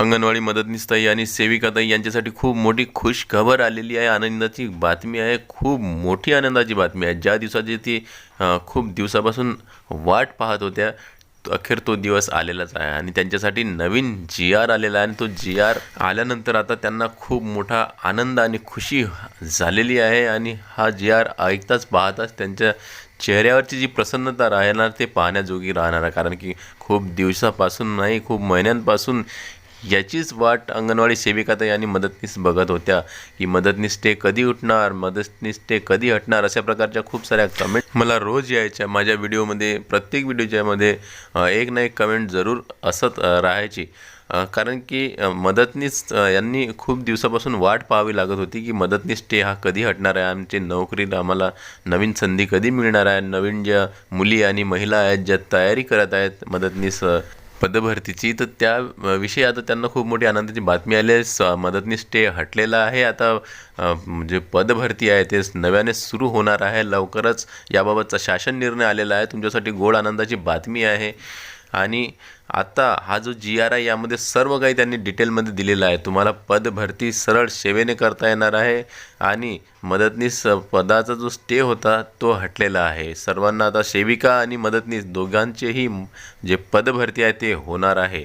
अंगणवाडी मदतनीसताई आणि सेविकाताई यांच्यासाठी खूप मोठी खुश खबर आलेली आहे. आनंदाची बातमी आहे. खूप मोठी आनंदाची बातमी आहे. ज्या दिवसाची ती खूप दिवसापासून वाट पाहत होत्या तो- अखेर तो दिवस आलेलाच आहे. आणि त्यांच्यासाठी नवीन जी आर आलेला आहे. आणि तो जी आर आल्यानंतर आता त्यांना खूप मोठा आनंद आणि खुशी झालेली आहे. आणि हा जी आर ऐकताच पाहताच त्यांच्या चेहऱ्यावरची जी प्रसन्नता राहणार ते पाहण्याजोगी राहणार आहे. कारण की खूप दिवसापासून नाही खूप महिन्यांपासून याचीच वाट अंगणवाडी सेविकाताई आणि मदतनीस बघत होत्या की मदतनीस ते कधी उठणार मदतनीस ते कधी हटणार अशा प्रकारच्या खूप साऱ्या कमेंट मला रोज यायच्या. माझ्या व्हिडिओमध्ये प्रत्येक व्हिडिओच्यामध्ये एक ना एक कमेंट जरूर असत राहायची. कारण की मदतनीस यांनी खूप दिवसापासून वाट पाहावी लागत होती की मदतनीस ते हा कधी हटणार आहे? आमचे नोकरीला आम्हाला नवीन संधी कधी मिळणार आहे? नवीन ज्या मुली आणि महिला आहेत ज्या तयारी करत आहेत मदतनीस पदभरतीची तर त्या विषयी आता त्यांना खूप मोठी आनंदाची बातमी आली आहे. स मदतनीस स्टे हटलेला आहे. आता जे पदभरती आहे ते नव्याने सुरू होणार आहे. लवकरच याबाबतचा शासन निर्णय आलेला आहे. तुमच्यासाठी गोड आनंदाची बातमी आहे. आणि आता हा जो जी आर आहे यामध्ये सर्व काही त्यांनी डिटेलमध्ये दिलेलं आहे. तुम्हाला पदभरती सरळ सेवेने करता येणार आहे आणि मदतनीस पदाचा जो स्टे होता तो हटलेला आहे. सर्वांना आता सेविका आणि मदतनीस दोघांचेही जे पदभरती आहे ते होणार आहे.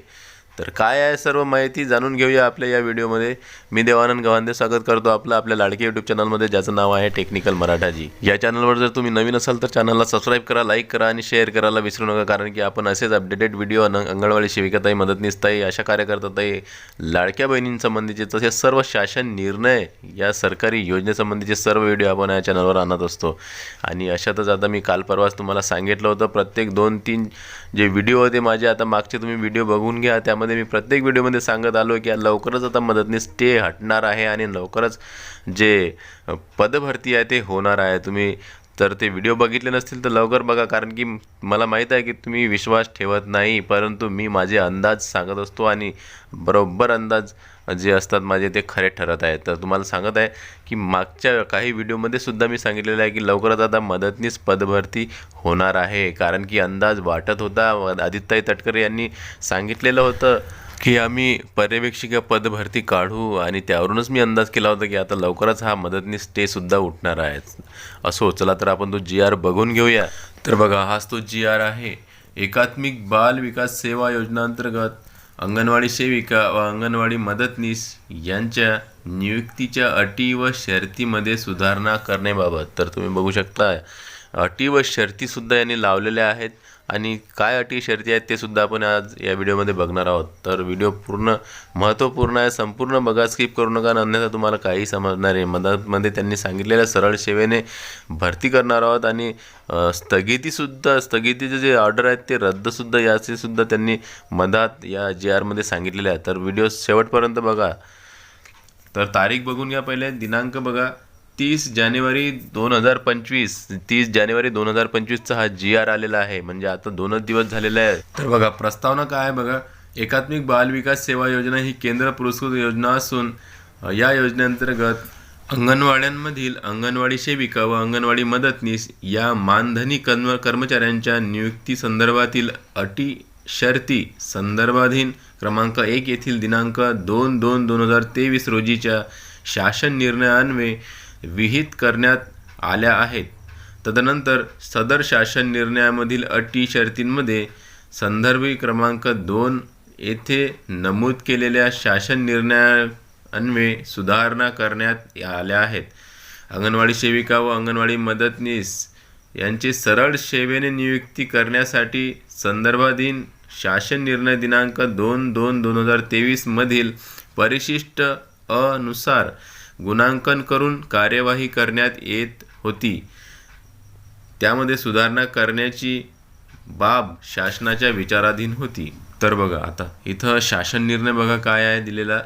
तर काय आहे सर्व माहिती जाणून घेऊया आपल्या या व्हिडिओमध्ये. मी देवानंद गव्हांदे स्वागत करतो आपलं आपल्या लाडके यूट्यूब चॅनलमध्ये ज्याचं नाव आहे टेक्निकल मराठाजी. या चॅनलवर जर तुम्ही नवीन असाल तर चॅनलला सबस्क्राईब करा लाईक करा आणि शेअर करायला विसरू नका कारण की आपण असेच अपडेटेड व्हिडिओ अंगणवाडी शिविकाताई मदतनीसताई अशा कार्यकर्ताताई लाडक्या बहिणींसंबंधीचे तसेच सर्व शासन निर्णय या सरकारी योजनेसंबंधीचे सर्व व्हिडिओ आपण या चॅनलवर आणत असतो. आणि अशातच आता मी काल परवाच तुम्हाला सांगितलं होतं प्रत्येक दोन तीन जे व्हिडिओ होते माझे आता मागचे तुम्ही व्हिडिओ बघून घ्या त्यामध्ये मी प्रत्येक व्हिडिओमध्ये सांगत आलो की लवकरच आता मदतनीस स्टे हटणार आहे आणि लवकरच जे पदभरती आहे ते होणार आहे. तुम्ही तर ते व्हिडिओ बघितले नसतील तर लवकर बघा कारण की मला माहीत आहे की तुम्ही विश्वास ठेवत नाही परंतु मी माझे अंदाज सांगत असतो आणि बरोबर अंदाज जे असतात माझे ते खरे ठरत आहेत. तर तुम्हाला सांगत आहे की मागच्या काही व्हिडिओमध्ये सुद्धा मी सांगितलेलं आहे की लवकरच आता मदतनीस पदभरती होणार आहे. कारण की अंदाज वाटत होता. आदित्यताई तटकरे यांनी सांगितलेलं होतं की आम्ही पर्यवेक्षिका पदभरती काढू आणि त्यावरूनच मी अंदाज केला होता की आता लवकरच हा मदतनीस स्टेसुद्धा उठणार आहे असो चला तर आपण तो जी आर बघून घेऊया. तर बघा हाच तो जी आर आहे. एकात्मिक बाल विकास सेवा योजनांतर्गत अंगणवाडी सेविका व अंगणवाडी मदतनीस यांच्या नियुक्तीच्या अटी व शर्तीमध्ये सुधारणा करण्याबाबत तर तुम्ही बघू शकता अटी व शर्तीसुद्धा यांनी लावलेल्या आहेत. आणि काय अटी शर्ती आहेत ते सुद्धा आपण आज या व्हिडिओमध्ये बघणार आहोत. तर व्हिडिओ पूर्ण महत्त्वपूर्ण आहे संपूर्ण बघा स्किप करू नका अन्यथा तुम्हाला काही समजणार आहे मदतमध्ये त्यांनी सांगितलेल्या सरळ सेवेने भरती करणार आहोत आणि स्थगितीसुद्धा स्थगितीचे जे ऑर्डर आहेत ते रद्दसुद्धा याचे सुद्धा त्यांनी मधात या जी आरमध्ये सांगितलेले आहे तर व्हिडिओ शेवटपर्यंत बघा. तर तारीख बघून घ्या पहिले दिनांक बघा. तीस जानेवारी दोन हजार पंचवीस तीस जानेवारी दोन हजार पंचवीसचा हा जी आर आलेला आहे. म्हणजे आता दोनच दिवस झालेला आहे तर बघा प्रस्तावना काय आहे बघा? एकात्मिक बाल विकास सेवा योजना ही केंद्र पुरस्कृत योजना असून या योजनेअंतर्गत अंगणवाड्यांमधील अंगणवाडी सेविका व अंगणवाडी मदतनीस या मानधनी कर्म कर्मचाऱ्यांच्या नियुक्ती संदर्भातील अटी शर्ती संदर्भाधीन क्रमांक एक येथील दिनांक दोन दोन दोन हजार तेवीस रोजीच्या शासन निर्णयान्वये विहित करण्यात आल्या आहेत. तदनंतर सदर शासन निर्णयामधील अटी शर्तींमध्ये संदर्भी क्रमांक दोन येथे नमूद केलेल्या शासन निर्णयान्वये सुधारणा करण्यात आल्या आहेत. अंगणवाडी सेविका व अंगणवाडी मदतनीस यांची सरळ सेवेने नियुक्ती करण्यासाठी संदर्भाधीन शासन निर्णय दिनांक दोन दोन दोन हजार तेवीसमधील परिशिष्ट अनुसार गुणांकन करून कार्यवाही करण्यात येत होती. त्यामध्ये सुधारणा करण्याची बाब शासनाच्या विचाराधीन होती. तर बघा आता इथं शासन निर्णय बघा काय आहे दिलेला.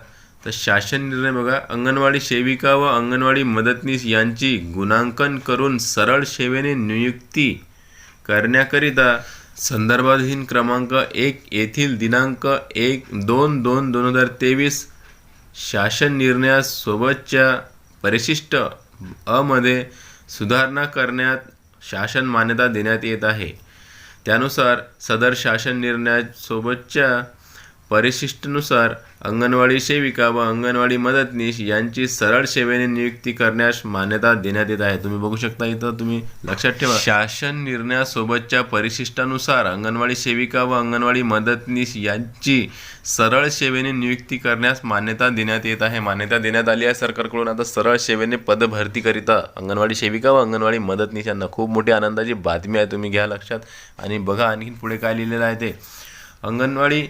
तर शासन निर्णय बघा अंगणवाडी सेविका व अंगणवाडी मदतनीस यांची गुणांकन करून सरळ सेवेने नियुक्ती करण्याकरिता संदर्भाधीन क्रमांक एक येथील दिनांक एक दोन दोन दोन हजार तेवीस शासन निर्णयासोबतच्या परिशिष्ट अमध्ये सुधारणा करण्यात शासन मान्यता देण्यात येत आहे. त्यानुसार सदर शासन निर्णयासोबतच्या परिशिष्टनुसार अंगणवाडी सेविका व अंगणवाडी मदतनीस यांची सरळ सेवेने नियुक्ती करण्यास मान्यता देण्यात येत आहे. तुम्ही बघू शकता इथं तुम्ही लक्षात ठेवा. शासन निर्णयासोबतच्या परिशिष्टानुसार अंगणवाडी सेविका व अंगणवाडी मदतनीस यांची सरळ सेवेने नियुक्ती करण्यास मान्यता देण्यात येत आहे. मान्यता देण्यात आली आहे सरकारकडून. आता सरळ सेवेने पदभरतीकरिता अंगणवाडी सेविका व अंगणवाडी मदतनीस यांना खूप मोठी आनंदाची बातमी आहे. तुम्ही घ्या लक्षात. आणि बघा आणखीन पुढे काय लिहिलेलं आहे ते. अंगणवाडी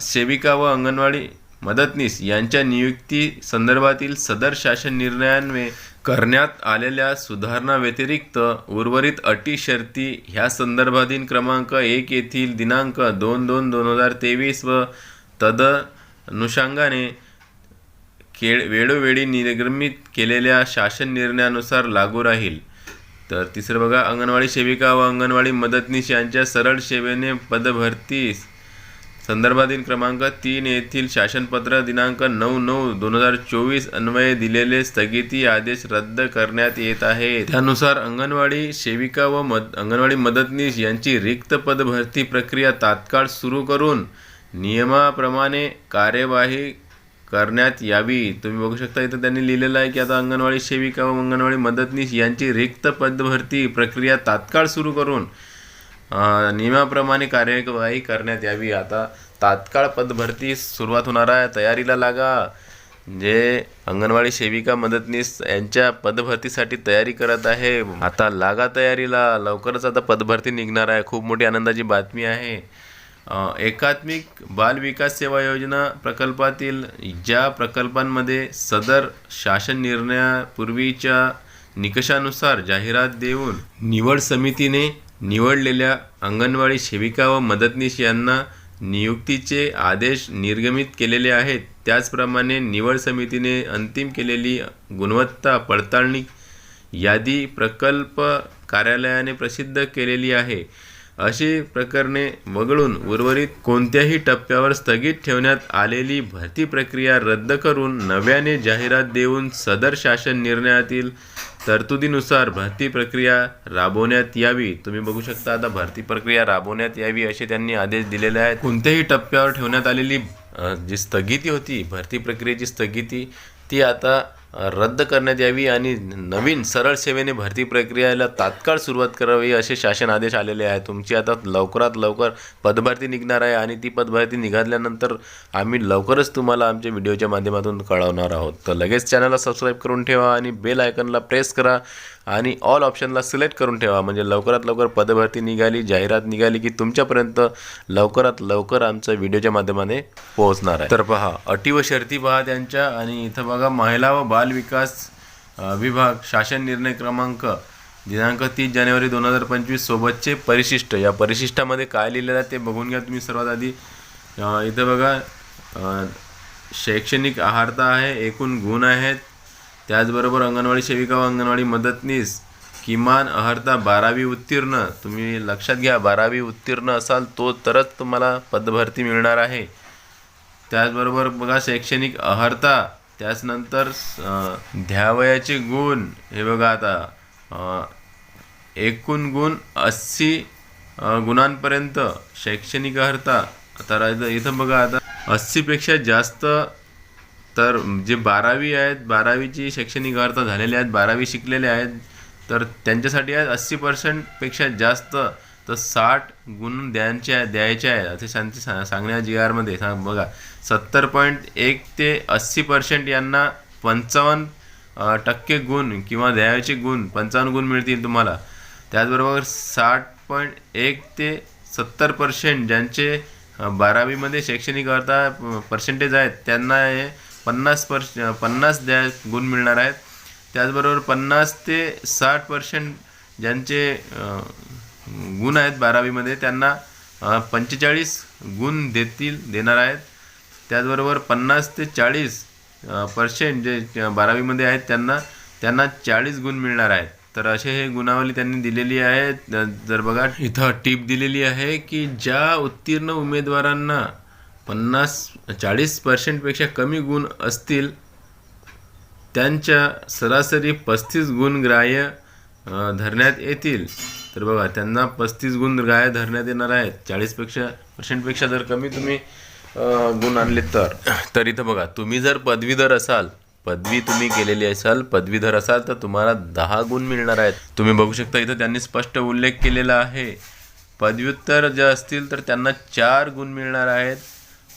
सेविका व अंगणवाडी मदतनीस यांच्या नियुक्ती संदर्भातील सदर शासन निर्णयांवे करण्यात आलेल्या सुधारणा व्यतिरिक्त उर्वरित अटी शर्ती ह्या संदर्भाधीन क्रमांक एक येथील दिनांक दोन दोन दोन हजार तेवीस व तदनुषंगाने खेळ वेळोवेळी निर्गमित केलेल्या शासन निर्णयानुसार लागू राहील. तर तिसरं बघा अंगणवाडी सेविका व अंगणवाडी मदतनीस यांच्या सरळ सेवेने पदभरतीस संदर्भातील क्रमांक तीन येथील शासनपत्र दिनांक नऊ नऊ दोन हजार चोवीस अन्वये दिलेले स्थगिती आदेश रद्द करण्यात येत आहे. त्यानुसार अंगणवाडी सेविका व मद अंगणवाडी मदतनीस यांची रिक्त पदभरती प्रक्रिया तात्काळ सुरू करून नियमाप्रमाणे कार्यवाही करण्यात यावी. तुम्ही बघू शकता इथं त्यांनी लिहिलेलं आहे की आता अंगणवाडी सेविका व अंगणवाडी मदतनीस यांची रिक्त पदभरती प्रक्रिया तात्काळ सुरू करून नियमाप्रमाणे कार्यवाही करण्यात यावी. आता तात्काळ पदभरती सुरुवात होणार आहे. तयारीला लागा. जे अंगणवाडी सेविका मदतनीस यांच्या पदभरतीसाठी तयारी करत आहे. आता लागा तयारीला. लवकरच आता पदभरती निघणार आहे. खूप मोठी आनंदाची बातमी आहे. एकात्मिक बाल विकास सेवा योजना प्रकल्पातील ज्या प्रकल्पांमध्ये सदर शासन निर्णयापूर्वीच्या निकषानुसार जाहिरात देऊन निवड समितीने निवडलेल्या अंगणवाडी सेविका व मदतनीस यांना नियुक्तीचे आदेश निर्गमित केलेले आहेत. त्याचप्रमाणे निवड समितीने अंतिम केलेली गुणवत्ता पडताळणी यादी प्रकल्प कार्यालयाने प्रसिद्ध केलेली आहे. अशी प्रकरणे वगळून उर्वरित कोणत्याही टप्प्यावर स्थगित ठेवण्यात आलेली भरती प्रक्रिया रद्द करून नव्याने जाहिरात देऊन सदर शासन निर्णयातील तरतुदीनुसार भरती प्रक्रिया राबवण्यात यावी. तुम्ही बघू शकता आता भरती प्रक्रिया राबवण्यात यावी असे त्यांनी आदेश दिलेले आहेत. कोणत्याही टप्प्यावर ठेवण्यात आलेली जी स्थगिती होती भरती प्रक्रियेची स्थगिती ती आता रद्द करण्यात यावी आणि नवीन सरळ सेवेने भरती प्रक्रियेला तात्काळ सुरुवात करावी असे शासन आदेश आलेले आहे तुमची आता लवकरात लवकर पदभरती निघणार आहे आणि ती पदभरती निघाल्यानंतर आम्ही लवकरच तुम्हाला आमच्या व्हिडिओच्या माध्यमातून कळवणार आहोत. तर लगेच चॅनलला सबस्क्राईब करून ठेवा आणि बेल आयकनला प्रेस करा. आणि ऑल ऑप्शनला सिलेक्ट करून ठेवा. म्हणजे लवकरात लवकर पदभरती निघाली जाहिरात निघाली की तुमच्यापर्यंत लवकरात लवकर आमचं व्हिडिओच्या माध्यमाने पोहोचणार आहे. तर पहा अटी व शर्ती पहा त्यांच्या आणि इथं बघा महिला व बाल विकास विभाग शासन निर्णय क्रमांक दिनांक तीस जानेवारी दोन हजार पंचवीस सोबतचे परिशिष्ट. या परिशिष्टामध्ये काय लिहिलेलं आहे ते बघून घ्या तुम्ही सर्वात आधी. इथं बघा शैक्षणिक आहारता आहे एकूण गुण आहेत त्याचबरोबर अंगणवाडी सेविका व अंगणवाडी मदतनीस किमान अहर्ता बारावी उत्तीर्ण तुम्ही लक्षात घ्या बारावी उत्तीर्ण असाल तो तरच तुम्हाला पदभरती मिळणार आहे. त्याचबरोबर बघा शैक्षणिक अहर्ता त्याचनंतर ध्यावयाचे गुण हे बघा आता एकूण गुण अस्सी गुणांपर्यंत शैक्षणिक अर्हता आता इथं बघा आता अस्सीपेक्षा जास्त तर जे बारावी आहेत बारावीची शैक्षणिक अर्थ झालेले आहेत बारावी शिकलेले आहेत तर त्यांच्यासाठी आहेत अस्सी पर्सेंटपेक्षा जास्त तर साठ गुण द्यायचे आहे द्यायचे आहेत. असे शांती सा सांगण्या जी आरमध्ये सांग बघा सत्तर पॉईंट एक ते अस्सी पर्सेंट यांना पंचावन्न टक्के गुण किंवा द्यायचे गुण पंचावन्न गुण मिळतील तुम्हाला. त्याचबरोबर साठ पॉईंट एक ते सत्तर पर्सेंट ज्यांचे बारावीमध्ये शैक्षणिक अर्हता पर्सेंटेज आहेत त्यांना हे पन्नास पर्स पन्नास द्या गुण मिळणार आहेत. त्याचबरोबर पन्नास ते साठ पर्सेंट ज्यांचे गुण आहेत बारावीमध्ये त्यांना पंचेचाळीस गुण देतील देणार आहेत. त्याचबरोबर पन्नास ते चाळीस पर्सेंट जे बारावीमध्ये आहेत त्यांना त्यांना चाळीस गुण मिळणार आहेत. तर असे हे गुणावली त्यांनी दिलेली आहे. जर बघा इथं टीप दिलेली आहे की ज्या उत्तीर्ण उमेदवारांना पन्नास चाळीस पर्सेंटपेक्षा कमी गुण असतील त्यांच्या सरासरी पस्तीस गुण ग्राह्य धरण्यात येतील. तर बघा त्यांना पस्तीस गुण ग्राह्य धरण्यात येणार आहेत. चाळीसपेक्षा पर्सेंटपेक्षा जर कमी तुम्ही गुण आणले तर. तर इथं बघा तुम्ही जर पदवीधर असाल पदवी तुम्ही केलेली असाल पदवीधर असाल तर तुम्हाला दहा गुण मिळणार आहेत. तुम्ही बघू शकता इथं त्यांनी स्पष्ट उल्लेख केलेला आहे. पदव्युत्तर जे असतील तर त्यांना चार गुण मिळणार आहेत.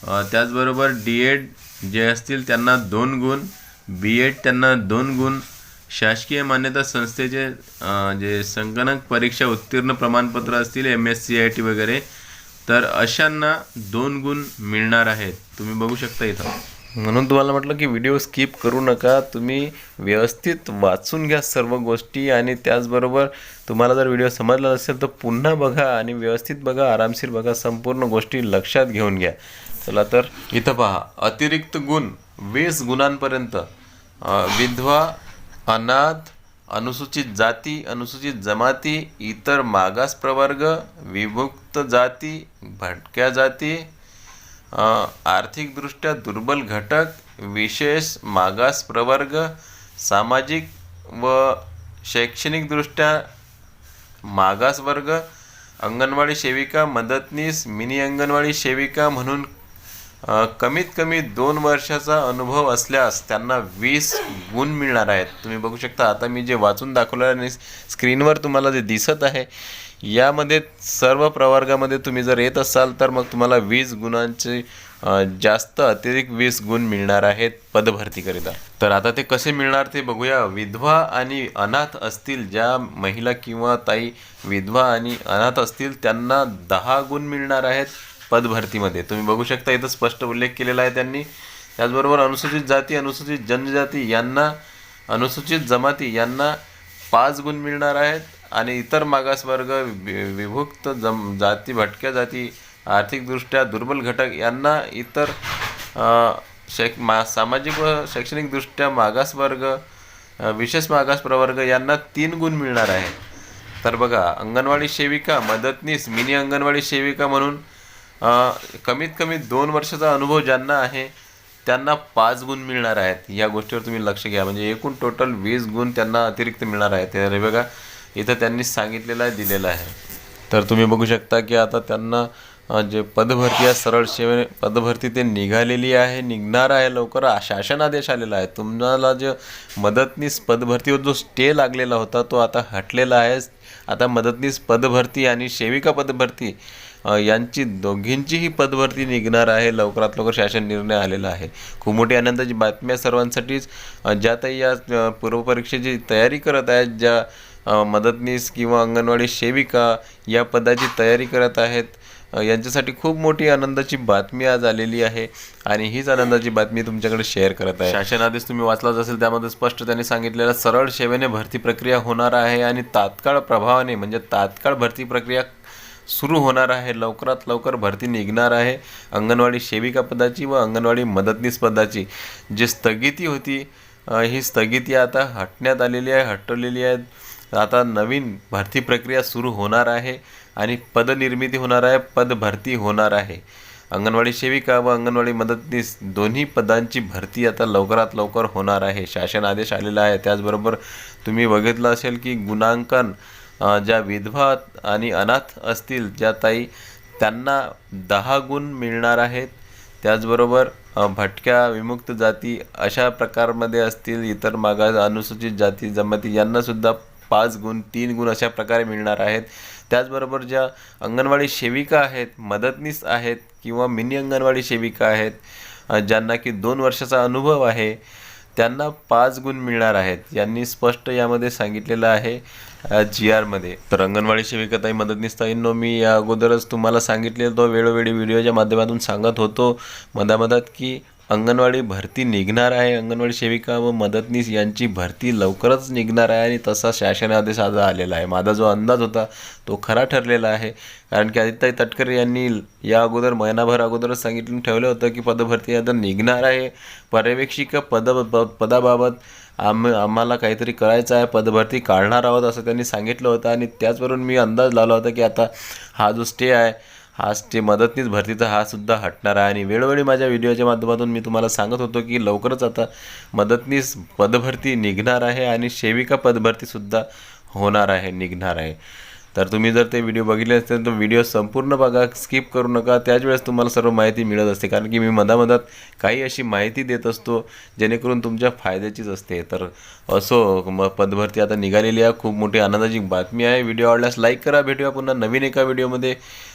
त्याचबरोबर डी एड जे असतील त्यांना दोन गुण बी एड त्यांना दोन गुण. शासकीय मान्यता संस्थेचे जे संगणक परीक्षा उत्तीर्ण प्रमाणपत्र असतील M S C I T वगैरे तर अशांना दोन गुण मिळणार आहेत. तुम्ही बघू शकता इथं. म्हणून तुम्हाला म्हटलं की व्हिडिओ स्किप करू नका. तुम्ही व्यवस्थित वाचून घ्या सर्व गोष्टी आणि त्याचबरोबर तुम्हाला जर व्हिडिओ समजला नसेल तर पुन्हा बघा आणि व्यवस्थित बघा आरामशीर बघा संपूर्ण गोष्टी लक्षात घेऊन घ्या. चला तर. इथं पहा अतिरिक्त गुण वीस गुणांपर्यंत विधवा अनाथ अनुसूचित जाती अनुसूचित जमाती इतर मागास प्रवर्ग विभुक्त जाती भटक्या जाती आर्थिकदृष्ट्या दुर्बल घटक विशेष मागास प्रवर्ग सामाजिक व शैक्षणिकदृष्ट्या मागास वर्ग अंगणवाडी सेविका मदतनीस मिनी अंगणवाडी सेविका म्हणून कमीत कमी दोन वर्षाचा अनुभव असल्यास त्यांना वीस गुण मिळणार आहेत. तुम्ही बघू शकता आता मी जे वाचून दाखवलं आणि स्क्रीनवर तुम्हाला जे दिसत आहे यामध्ये सर्व प्रवर्गामध्ये तुम्ही जर येत असाल तर मग तुम्हाला वीस गुणांचे जास्त अतिरिक्त वीस गुण मिळणार आहेत पदभरतीकरिता. तर आता ते कसे मिळणार ते बघूया. विधवा आणि अनाथ असतील ज्या महिला किंवा ताई विधवा आणि अनाथ असतील त्यांना दहा गुण मिळणार आहेत. पदभरतीमध्ये. तुम्ही बघू शकता इथं स्पष्ट उल्लेख केलेला आहे त्यांनी. त्याचबरोबर अनुसूचित जाती अनुसूचित जनजाती यांना अनुसूचित जमाती यांना पाच गुण मिळणार आहेत आणि इतर मागासवर्ग वि- विभुक्त जम जाती भटक्या जाती आर्थिकदृष्ट्या दुर्बल घटक यांना इतर शैक मा सामाजिक व शैक्षणिकदृष्ट्या मागासवर्ग विशेष मागास प्रवर्ग यांना तीन गुण मिळणार आहेत. तर बघा अंगणवाडी सेविका मदतनीस मिनी अंगणवाडी सेविका म्हणून कमीत कमी दोन वर्षाचा अनुभव ज्यांना आहे त्यांना पाच गुण मिळणार आहेत. या गोष्टीवर तुम्ही लक्ष घ्या. म्हणजे एकूण टोटल वीस गुण त्यांना अतिरिक्त मिळणार आहेत. ते बघा इथं त्यांनी सांगितलेलं आहे दिलेलं आहे. तर तुम्ही बघू शकता की आता त्यांना जे पदभरती आहे सरळ सेवे पदभरती ते निघालेली आहे निघणार आहे लवकर. शासन आदेश आलेला आहे. तुम्हाला जे मदतनीस पदभरतीवर जो स्टे लागलेला होता तो आता हटलेला आहे. आता मदतनीस पदभरती आणि सेविका पदभरती यांची दोघींचीही पदभरती निघणार आहे. लवकरात लवकर शासन निर्णय आलेला आहे. खूप मोठी आनंदाची बातम्या सर्वांसाठीच. ज्यातही ज्या या पूर्वपरीक्षेची तयारी करत आहेत ज्या मदतनीस किंवा अंगणवाडी सेविका या पदाची तयारी करत आहेत यांच्यासाठी खूप मोठी आनंदाची बातमी आज आलेली आहे आणि हीच आनंदाची बातमी तुमच्याकडे शेअर करत आहे. शासन आदेश तुम्ही वाचलाच असेल त्यामध्ये स्पष्ट त्यांनी सांगितलेलं सरळ सेवेने भरती प्रक्रिया होणार आहे आणि तात्काळ प्रभावाने म्हणजे तात्काळ भरती प्रक्रिया सुरू होणार आहे. लवकरात लवकर भरती निघणार आहे अंगणवाडी सेविका पदाची व अंगणवाडी मदतनीस पदाची. जी स्थगिती होती ही स्थगिती आता हटण्यात आलेली आहे हटवलेली आहे. आता नवीन भरती प्रक्रिया सुरू होणार आहे आणि पदनिर्मिती होणार आहे पदभरती होणार आहे. अंगणवाडी सेविका व अंगणवाडी मदतनीस दोन्ही पदांची भरती आता लवकरात लवकर होणार आहे. शासन आदेश आलेला आहे. त्याचबरोबर तुम्ही बघितलं असेल की गुणांकन ज्या विधवा आणि अनाथ असतील ज्या ताई त्यांना दहा गुण मिळणार आहेत त्याचबरोबर भटक्या विमुक्त जाती अशा प्रकारमध्ये असतील इतर मागास अनुसूचित जाती जमाती यांनासुद्धा पाच गुण तीन गुण अशा प्रकारे मिळणार आहेत. त्याचबरोबर ज्या अंगणवाडी सेविका आहेत मदतनीस आहेत किंवा मिनी अंगणवाडी सेविका आहेत ज्यांना की दोन वर्षाचा अनुभव आहे त्यांना पाच गुण मिळणार आहेत. यांनी स्पष्ट यामध्ये सांगितलेलं आहे जी आरमध्ये. तर अंगणवाडी सेविकाताई मदतनीसताईंनो मी या अगोदरच तुम्हाला सांगितलेलं तो वेळोवेळी व्हिडिओच्या माध्यमातून सांगत होतो मधामधात की अंगणवाडी भरती निघणार आहे. अंगणवाडी सेविका व मदतनीस यांची भरती लवकरच निघणार आहे आणि तसा शासन आदेश आज आलेला आहे. माझा जो अंदाज होता तो खरा ठरलेला आहे. कारण की आदित्य तटकरे यांनी या अगोदर महिनाभर अगोदरच सांगितलं ठेवलं होतं की पदभरती आता निघणार आहे. पर्यवेक्षिका पद प- पदाबाबत आम आम्हाला काहीतरी करायचं आहे. पदभरती काढणार आहोत असं त्यांनी सांगितलं होतं आणि त्याचवरून मी अंदाज लावला होता की आता हा जो स्टे आहे हा स्टे मदतनीस भरतीचा हा सुद्धा हटणार आहे. आणि वेळोवेळी माझ्या व्हिडिओच्या माध्यमातून मी तुम्हाला सांगत होतो की लवकरच आता मदतनीस पदभरती निघणार आहे आणि सेविका पदभरतीसुद्धा होणार आहे निघणार आहे. तर तुम्ही जर ते व्हिडिओ बघितले असतील तर व्हिडिओ संपूर्ण बघा स्किप करू नका. त्याच वेळेस तुम्हाला सर्व माहिती मिळत असते कारण की मी मधामधात काही अशी माहिती देत असतो जेणेकरून तुमच्या फायद्याचीच असते. तर असो मग पदभरती आता निघालेली आहे. खूप मोठी आनंदाची बातमी आहे. व्हिडिओ आवडल्यास लाईक करा. भेटूया पुन्हा नवीन एका व्हिडिओमध्ये.